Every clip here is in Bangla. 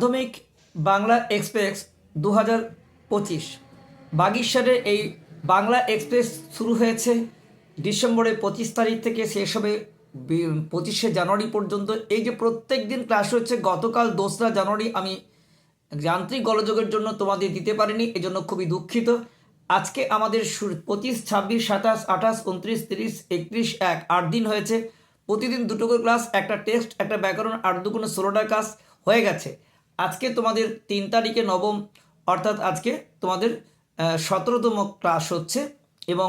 মাধ্যমিক বাংলা এক্সপ্রেস দু হাজার পঁচিশ। বাগিশ্বরের এই বাংলা এক্সপ্রেস শুরু হয়েছে ডিসেম্বরের পঁচিশ তারিখ থেকে শেষ হবে পঁচিশে জানুয়ারি পর্যন্ত। এই যে প্রত্যেক দিন ক্লাস হচ্ছে, গতকাল দোসরা জানুয়ারি আমি যান্ত্রিক গোলযোগের জন্য তোমাদের দিতে পারিনি, এজন্য খুবই দুঃখিত। আজকে আমাদের পঁচিশ, ছাব্বিশ, সাতাশ, আঠাশ, উনত্রিশ, তিরিশ, একত্রিশ, এক, আট দিন হয়েছে। প্রতিদিন দুটো করে ক্লাস, একটা টেস্ট, একটা ব্যাকরণ আট দুগুণে ষোলোটা ক্লাস হয়ে গেছে। আজকে তোমাদের তিন তারিখে নবম, অর্থাৎ আজকে তোমাদের সতেরোতম ক্লাস হচ্ছে এবং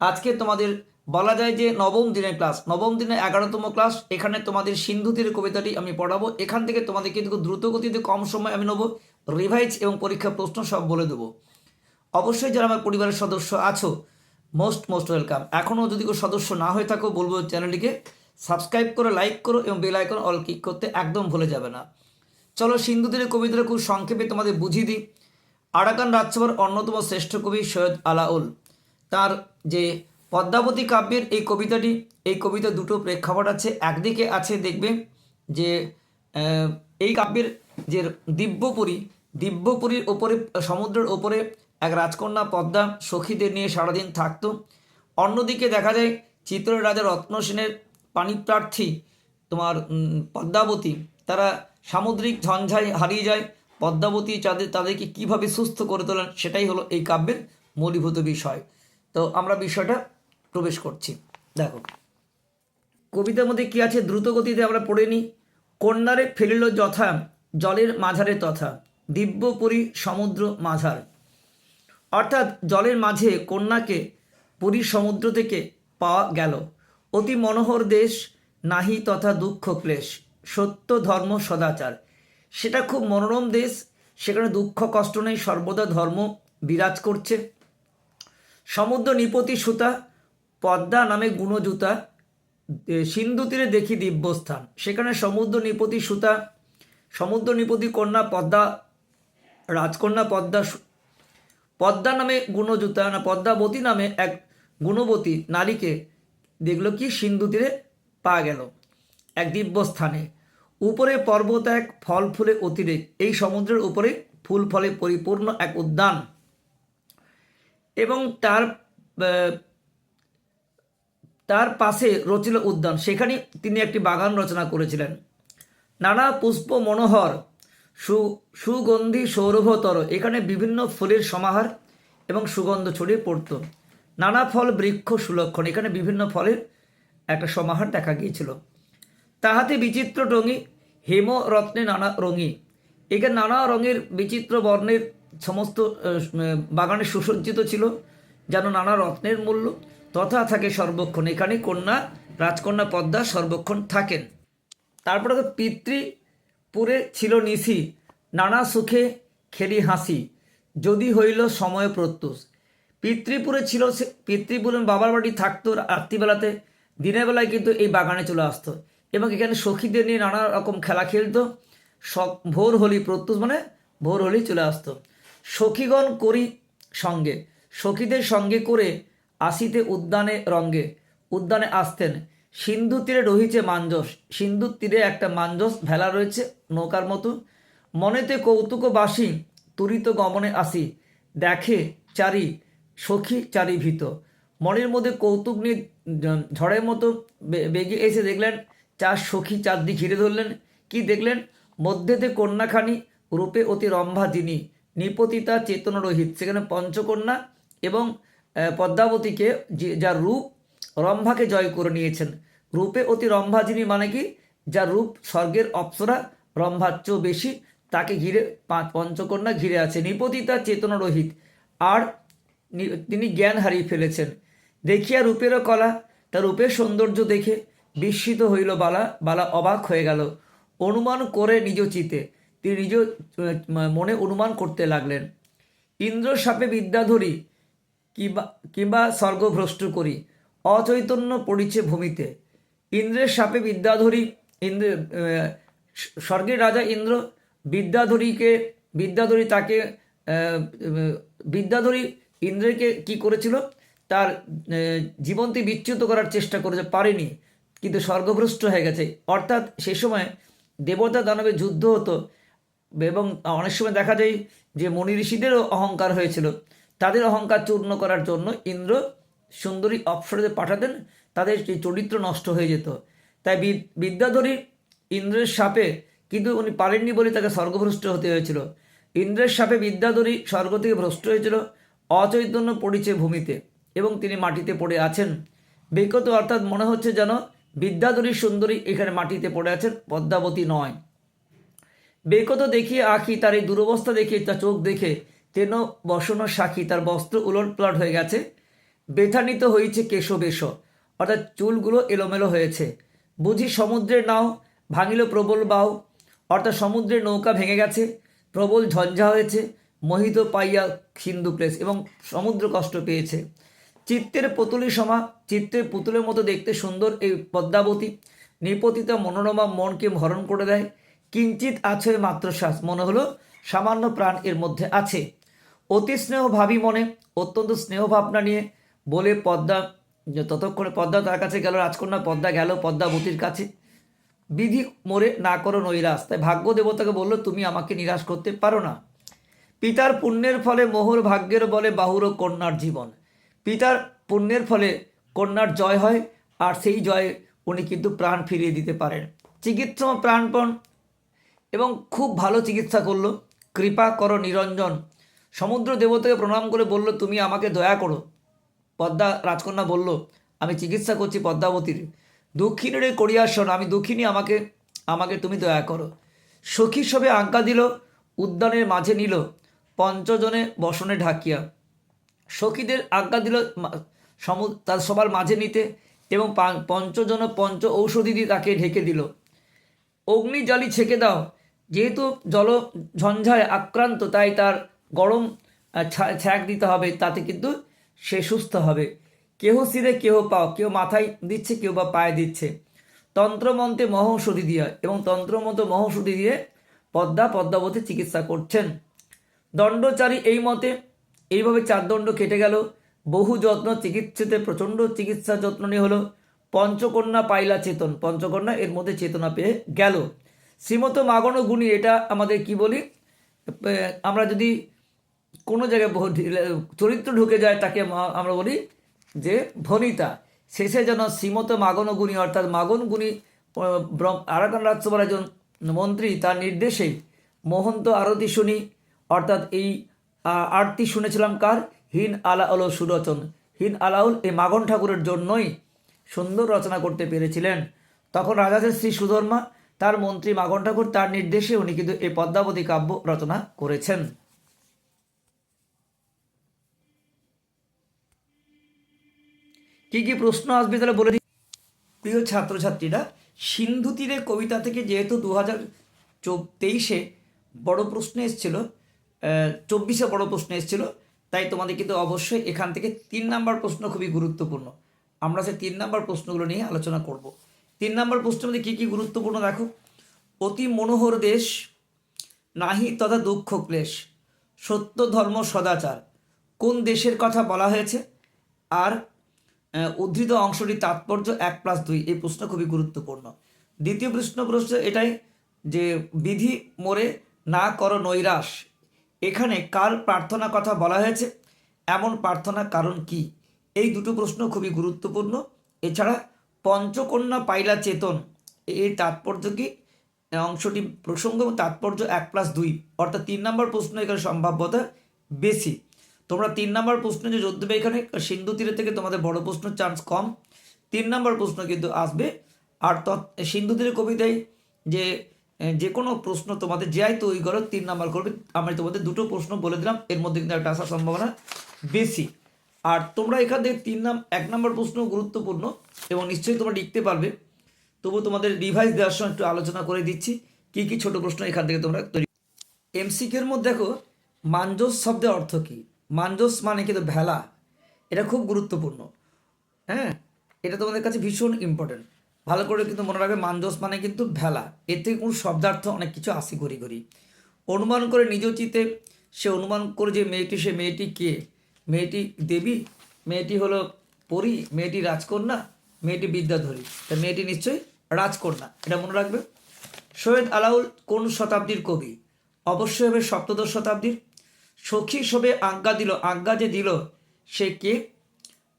আজকে তোমাদের বলা যায় যে নবম দিনের ক্লাস। নবম দিনের এগারোতম ক্লাস, এখানে তোমাদের সিন্ধু তীরের কবিতাটি আমি পড়াবো। এখান থেকে তোমাদের কিন্তু দ্রুত গতিতে কম সময় আমি নেব, রিভাইজ এবং পরীক্ষা প্রশ্ন সব বলে দেবো। অবশ্যই যারা আমার পরিবারের সদস্য আছো, মোস্ট মোস্ট ওয়েলকাম। এখনও যদি কেউ সদস্য না হয়ে থাকো, বলব চ্যানেলটিকে সাবস্ক্রাইব করো, লাইক করো এবং বেল আইকন অল ক্লিক করতে একদম ভুলে যাবে না। চলো সিন্ধু সিন্ধুদের কবিতাটা খুব সংক্ষেপে তোমাদের বুঝিয়ে দিই। আরাকান রাজসভার অন্যতম শ্রেষ্ঠ কবি সৈয়দ আলাউল। তার যে পদ্মাবতী কাব্যের এই কবিতাটি, এই কবিতা দুটো প্রেক্ষাপট আছে। একদিকে আছে দেখবে যে এই কাব্যের যে দিব্যপুরী, দিব্যপুরীর ওপরে, সমুদ্রের ওপরে এক রাজকন্যা পদ্মা সখীদের নিয়ে সারাদিন থাকতো। অন্যদিকে দেখা যায় চিত্র রাজা রত্ন সেনের পানিপ্রার্থী তোমার পদ্মাবতী, তারা সামুদ্রিক ঝঞ্ঝায় হারিয়ে যায়। পদ্মাবতী তাদের তাদেরকে কীভাবে সুস্থ করে তোলেন সেটাই হলো এই কাব্যের মূলীভূত বিষয়। তো আমরা বিষয়টা প্রবেশ করছি। দেখো, কবিতার মধ্যে কী আছে? দ্রুত গতিতে আমরা পড়ে নিই। কন্যারে ফেলিল যথা জলের মাঝারে তথা দিব্যপুরী সমুদ্র মাঝার। অর্থাৎ জলের মাঝে কন্যাকে পুরীর সমুদ্র থেকে পাওয়া গেল। অতি মনোহর দেশ, নাহি তথা দুঃখ ক্লেশ। সত্য ধর্ম সদাচার। সেটা খুব মনোরম দেশ, সেখানে দুঃখ কষ্ট নেই, সর্বদা ধর্ম বিরাজ করছে। সমুদ্র নিপতি সুতা, পদ্মা নামে গুণজুতা সিন্ধু তীরে দেখি দিব্যস্থান। সেখানে সমুদ্র নিপতি সুতা, সমুদ্র নিপতি কন্যা পদ্মা, রাজকন্যা পদ্মা পদ্মা নামে গুণজুতা না, পদ্মাবতী নামে এক গুণবতী নারীকে দেখল কি সিন্ধু তীরে পাওয়া গেল। এক দিব্য স্থানে উপরে পর্বত এক ফল ফুলে অতিরেক এই সমুদ্রের উপরে ফুল ফলে পরিপূর্ণ এক উদ্যান। এবং তার তার পাশে রচিল উদ্যান। সেখানে তিনি একটি বাগান রচনা করেছিলেন। নানা পুষ্প মনোহর সু, সুগন্ধি সৌরভতর, এখানে বিভিন্ন ফুলের সমাহার এবং সুগন্ধ ছড়িয়ে পড়ত। নানা ফল বৃক্ষ সুলক্ষণ, এখানে বিভিন্ন ফলের একটা সমাহার দেখা গিয়েছিল। তাহাতে বিচিত্র রঙী হেম রত্নে নানা রঙী। এখানে নানা রঙের বিচিত্র বর্ণের সমস্ত বাগানে সুসজ্জিত ছিল, যেন নানা রত্নের মূল্য তথা থাকে সর্বক্ষণ। এখানে কন্যা, রাজকন্যা পদ্মা সর্বক্ষণ থাকেন। তারপরে তো পিতৃপুরে ছিল নিশি, নানা সুখে খেলি হাসি, যদি হইল সময় প্রত্যুষ। পিতৃপুরে ছিল পিতৃপুরে বাবার বাড়ি থাকতো রাত্রিবেলাতে, দিনের বেলায় কিন্তু এই বাগানে চলে আসতো। এবং এখানে সখীদের নিয়ে নানা রকম খেলা খেলতো। ভোর হলি প্রত্যুষ মানে ভোর হলি চলে আসতো। সখীগণ করি সঙ্গে, সখীদের সঙ্গে করে আসিতে উদ্যানে রঙ্গে। উদ্যানে আসতেন। সিন্ধু তীরে রহিছে মাঞ্জস। সিন্ধুর তীরে একটা মাঞ্জস ভেলা রয়েছে নৌকার মতো। মনেতে কৌতুক বাসি তুরিত গমনে আসি। দেখে চারি সখী চারি ভীত। মনের মধ্যে কৌতুক নিয়ে ঝড়ের মতো বেগে এসে দেখলেন চার সখী চারদিক ঘিরে ধরলেন। কি দেখলেন? মধ্যেতে কন্যাখানি, রূপে অতি রম্ভা যিনি নিপতিতা চেতন রহিত সেখানে পঞ্চকন্যা এবং পদ্মাবতীকে যার রূপ রম্ভাকে জয় করে নিয়েছেন। রূপে অতি রম্ভা যিনি মানে কি? যার রূপ স্বর্গের অপ্সরা রম্ভার চেয়েও বেশি, তাকে ঘিরে পঞ্চকন্যা ঘিরে আছে। নিপতিতা চেতন রহিত আর তিনি জ্ঞান হারিয়ে ফেলেছেন। দেখিয়া রূপেরও কলা, তার রূপের সৌন্দর্য দেখে বিস্মিত হইল বালা বালা অবাক হয়ে গেল। অনুমান করে নিজ চিতে তিনি নিজ মনে অনুমান করতে লাগলেন। ইন্দ্র সাপে বিদ্যাধরী কিংবা কিংবা স্বর্গভ্রষ্ট করি অচৈতন্য পড়িছে ভূমিতে। ইন্দ্রের সাপে বিদ্যাধরী ইন্দ্র স্বর্গের রাজা ইন্দ্র বিদ্যাধরীকে বিদ্যাধরী তাকে বিদ্যাধরী ইন্দ্রকে কি করেছিল? তার আহ, জীবনকে বিচ্যুত করার চেষ্টা করেছে পারেনি। কিন্তু স্বর্গভ্রষ্ট হয়ে গেছে। অর্থাৎ সে সময় দেবতা দানবে যুদ্ধ হতো এবং অনেক সময় দেখা যায় যে মনি ঋষিদেরও অহংকার হয়েছিল। তাদের অহংকার চূর্ণ করার জন্য ইন্দ্র সুন্দরী অপ্সরদের পাঠাতেন, তাদের যে চরিত্র নষ্ট হয়ে যেত। তাই বিদ- বিদ্যাধরী ইন্দ্রের সাপে কিন্তু উনি পারেননি বলে তাকে স্বর্গভ্রষ্ট হতে হয়েছিল। ইন্দ্রের সাপে বিদ্যাধরী স্বর্গ থেকে ভ্রষ্ট হয়েছিল অচৈতন্য পড়েছে ভূমিতে এবং তিনি মাটিতে পড়ে আছেন। বিগত অর্থাৎ মনে হচ্ছে যেন বিদ্যাধরী সুন্দরী এখানে মাটিতে পড়ে আছেন, পদ্মাবতী নয়। বেকত দেখিয়ে আঁখি তার এই দুরবস্থা দেখে, তার চোখ দেখে তেন বসন সাক্ষী তার বস্ত্র উলট পালট হয়ে গেছে। বেথানিত হয়েছে কেশ বেশ অর্থাৎ চুলগুলো এলোমেলো হয়েছে। বুঝি সমুদ্রের নাও, ভাঙিল প্রবল বাও অর্থাৎ সমুদ্রের নৌকা ভেঙে গেছে, প্রবল ঝঞ্ঝা হয়েছে, মোহিত পাইয়া সিন্ধু প্লেস এবং সমুদ্র কষ্ট পেয়েছে। চিত্তের পুতুলি সমা, চিত্তের পুতুলের মতো দেখতে সুন্দর এই পদ্মাবতী। নিপতিত মনোরমা মনকে হরণ করে দেয়। কিঞ্চিত আছে মাত্র শ্বাস, মনে হলো সামান্য প্রাণ এর মধ্যে আছে। অতি স্নেহ ভাবি মনে, অত্যন্ত স্নেহ ভাবনা নিয়ে বলে, পদ্মা, ততক্ষণে পদ্মা তার কাছে গেল, রাজকন্যা, পদ্মা গেল পদ্মাবতীর কাছে। বিধি মোরে না করো নৈরাস তাই ভাগ্য দেবতাকে বলল, তুমি আমাকে নিরাশ করতে পারো না। পিতার পুণ্যের ফলে মোহর ভাগ্যের বলে বাহুর কন্যার জীবন। পিতার পুণ্যের ফলে কন্যার জয় হয়, আর সেই জয়ে উনি কিন্তু প্রাণ ফিরিয়ে দিতে পারেন। চিকিৎসা প্রাণপণ এবং খুব ভালো চিকিৎসা করল। কৃপা করো নিরঞ্জন। সমুদ্র দেবতাকে প্রণাম করে বলল, তুমি আমাকে দয়া করো। পদ্মা রাজকন্যা বলল, আমি চিকিৎসা করছি পদ্মাবতীর। দুঃখিনীরে করিয়াসন আমি দুঃখিনী, আমাকে আমাকে তুমি দয়া করো। সখী সবে আজ্ঞা দিল, উদ্যানের মাঝে নিল, পঞ্চজনে বসনে ঢাকিয়া। সখীদের আজ্ঞা দিল সমু, তার সবার মাঝে নিতে এবং পঞ্চজন পঞ্চ ঔষধি দিয়ে তাকে ঢেকে দিল। অগ্নি জালি ছেঁকে দাও। যেহেতু জল ঝঞ্ঝায় আক্রান্ত, তাই তার গরম ছ্যাঁক দিতে হবে, তাতে কিন্তু সে সুস্থ হবে। কেহ সিরে কেহ পাও কেউ মাথায় দিচ্ছে কেউ বা পায়ে দিচ্ছে। তন্ত্রমন্ত্রে মহৌষধি দিয়ে, এবং তন্ত্রমন্ত্র মহৌষধি দিয়ে পদ্মা পদ্মাবতী চিকিৎসা করছেন। দণ্ডচারী এই মতে এইভাবে চার দণ্ড কেটে গেল। বহু যত্ন, চিকিৎসাতে প্রচণ্ড চিকিৎসা যত্ন নিয়ে হলো। পঞ্চকন্যা পাইলা চেতন। পঞ্চকন্যা এর মধ্যে চেতনা পেয়ে গেল। শ্রীমত মাগণ গুণী, এটা আমাদের কি বলি? আমরা যদি কোনো জায়গায় চরিত্র ঢুকে যায়, তাকে আমরা বলি যে ভনিতা। শেষে যেন শ্রীমত মাগন গুণী, অর্থাৎ মাগন গুণী আরাকান রাজ্যসভার একজন মন্ত্রী, তার নির্দেশেই মহন্ত আরতি শুনি। অর্থাৎ এই আরতি শুনেছিলাম কার? হিন আলা আলো সুরচন। হিন আলাউল এই মাগন ঠাকুরের জন্যই সুন্দর রচনা করতে পেরেছিলেন। তখন রাজাদের শ্রী সুধর্মা, তার মন্ত্রী মাগন ঠাকুর তার নির্দেশে উনি কিন্তু এই পদ্মাবতী কাব্য রচনা করেছেন। কি কি প্রশ্ন আসবে তাহলে বলে দিই। প্রিয় ছাত্রছাত্রীরা, সিন্ধু তীরে কবিতা থেকে যেহেতু দু হাজার তেইশে বড় প্রশ্ন এসেছিল চব্বিশে বড় প্রশ্ন এসেছিল, তাই তোমাদের কিন্তু অবশ্যই এখান থেকে তিন নাম্বার প্রশ্ন খুবই গুরুত্বপূর্ণ। আমরা সেই তিন নাম্বার প্রশ্নগুলো নিয়ে আলোচনা করব। তিন নাম্বার প্রশ্নের মধ্যে কী কী গুরুত্বপূর্ণ দেখো? অতি মনোহর দেশ, নাহি তথা দুঃখ ক্লেশ, সত্য ধর্ম সদাচার, কোন দেশের কথা বলা হয়েছে? আর উদ্ধৃত অংশটি তাৎপর্য এক প্লাস দুই, এই প্রশ্ন খুবই গুরুত্বপূর্ণ। দ্বিতীয় প্রশ্ন প্রশ্ন এটাই যে, বিধি মোরে না করো নৈরাশ এখানে কার প্রার্থনা কথা বলা হয়েছে? এমন প্রার্থনা কারণ কি? এই দুটো প্রশ্ন খুবই গুরুত্বপূর্ণ। এছাড়া পঞ্চকন্যা পাইলা চেতন, এর তাৎপর্য কি? অংশটি প্রসঙ্গ এবং তাৎপর্য এক প্লাস দুই। অর্থাৎ তিন নম্বর প্রশ্ন এখানে সম্ভাব্যতা বেশি। তোমরা তিন নম্বর প্রশ্ন যে যোগ দেবে এখানে, সিন্ধু তীরের থেকে তোমাদের বড় প্রশ্ন চান্স কম। তিন নম্বর প্রশ্ন কিন্তু আসবে। আর তৎ সিন্ধু তীরের কবিতায় যে যে কোনো প্রশ্ন তোমাদের যাই তৈরি করো, তিন নাম্বার করবে। আমি তোমাদের দুটো প্রশ্ন বলে দিলাম, এর মধ্যে কিন্তু একটা আসার সম্ভাবনা বেশি। আর তোমরা এখান থেকে তিন নাম, এক নম্বর প্রশ্ন গুরুত্বপূর্ণ এবং নিশ্চয়ই তোমরা লিখতে পারবে। তবু তোমাদের রিভাইজ দেওয়ার সময় একটু আলোচনা করে দিচ্ছি, কী কী ছোট প্রশ্ন এখান থেকে তোমরা তৈরি এমসিকের মধ্যে দেখো, মাঞ্জস শব্দের অর্থ কী? মাঞ্জস মানে কিন্তু ভেলা। এটা খুব গুরুত্বপূর্ণ। হ্যাঁ? এটা তোমাদের কাছে ভীষণ ইম্পর্টেন্ট ভালো করে কিন্তু মনে রাখবে মানদোষ মানে কিন্তু ভেলা। থেকে কোনো শব্দার্থ অনেক কিছু আসি করি করি অনুমান করে নিজ চিতে সে অনুমান করে যে মেয়েটি সে মেয়েটি কে? মেয়েটি দেবী, মেয়েটি হলো পরী, মেয়েটি রাজকন্যা, মেয়েটি বিদ্যাধরী। তা মেয়েটি নিশ্চয়ই রাজকন্যা, এটা মনে রাখবে? সৈয়দ আলাউল কোন শতাব্দীর কবি? অবশ্যই হবে সপ্তদশ শতাব্দীর। সখী শোভে আজ্ঞা দিল, আজ্ঞা যে দিল সে কে?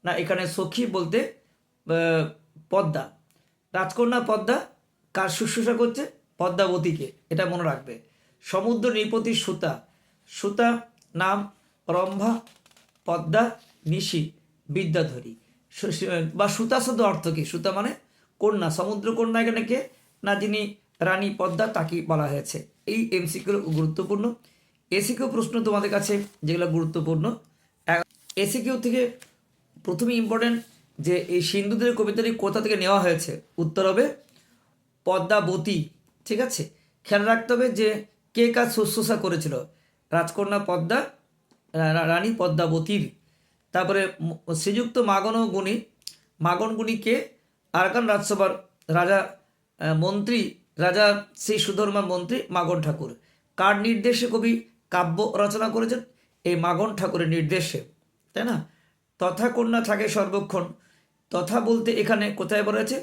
না, এখানে সখী বলতে পদ্মা। রাজকন্যা পদ্মা কার শুশ্রূষা করছে? পদ্মাবতীকে। এটা মনে রাখবে। সমুদ্র নৃপতি সুতা। সুতা নাম রম্ভা, পদ্মা নিশি, বিদ্যাধরী। বা সুতা শব্দ অর্থ কি? সুতা মানে কন্যা। সমুদ্র কন্যা এখানে কে? না, যিনি রানী পদ্মা তাকে বলা হয়েছে। এই এমসিকিউ গুরুত্বপূর্ণ। এসিকিউ প্রশ্ন তোমাদের কাছে যেগুলো গুরুত্বপূর্ণ। এসিকিউ থেকে প্রথমে ইম্পর্টেন্ট যে এই সিন্ধুদের কবিতাটি কোথা থেকে নেওয়া হয়েছে? উত্তর হবে পদ্মাবতী, ঠিক আছে? খেয়াল রাখতে হবে যে কে কাজ শুশ্রূষা করেছিল? রাজকন্যা পদ্মা রানী পদ্মাবতীর। তারপরে শ্রীযুক্ত মাগন গুণী, মাগন গুণীকে আরাকান রাজসভার রাজা মন্ত্রী, রাজা শ্রী সুধর্মা মন্ত্রী মাগন ঠাকুর। কার নির্দেশে কবি কাব্য রচনা করেছেন? এই মাগন ঠাকুরের নির্দেশে, তাই না? তথা কন্যা থাকে সর্বক্ষণ। তথা বলতে এখানে কোথায় বলা আছে?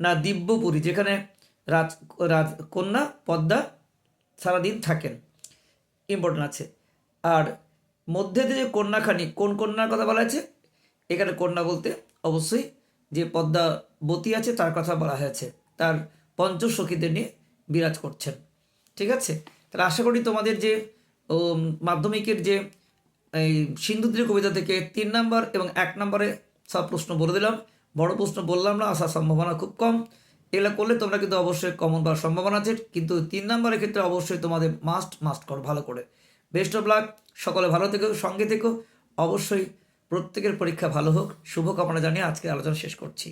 না, দিব্যপুরী, যেখানে রাজ রাজ, কন্যা, পদ্মা সারাদিন থাকেন। ইম্পর্টেন্ট আছে। আর মধ্যে যে কন্যাখানি, কোন কন্যার কথা বলা আছে? এখানে কন্যা বলতে অবশ্যই যে পদ্মাবতী আছে, তার কথা বলা হয়েছে। তার পঞ্চসখীদের নিয়ে বিরাজ করছেন। ঠিক আছে? তাহলে আশা করি তোমাদের যে মাধ্যমিকের যে, এই সিন্ধুদ্রী কবিতা থেকে তিন নম্বর এবং এক নম্বরে সব প্রশ্ন বলে দিলাম। বড় প্রশ্ন বললাম না আসার সম্ভাবনা খুব কম। এগুলো করলে তোমরা কিন্তু অবশ্যই কমন পাওয়ার সম্ভাবনা আছে। কিন্তু তিন নম্বরের ক্ষেত্রে অবশ্যই তোমাদের মাস্ট মাস্ট করো, ভালো করে। বেস্ট অফ লাক সকলে ভালো থেকো, সঙ্গে থেকো। অবশ্যই প্রত্যেকের পরীক্ষা ভালো হোক। শুভকামনা জানিয়ে আজকে আলোচনা শেষ করছি।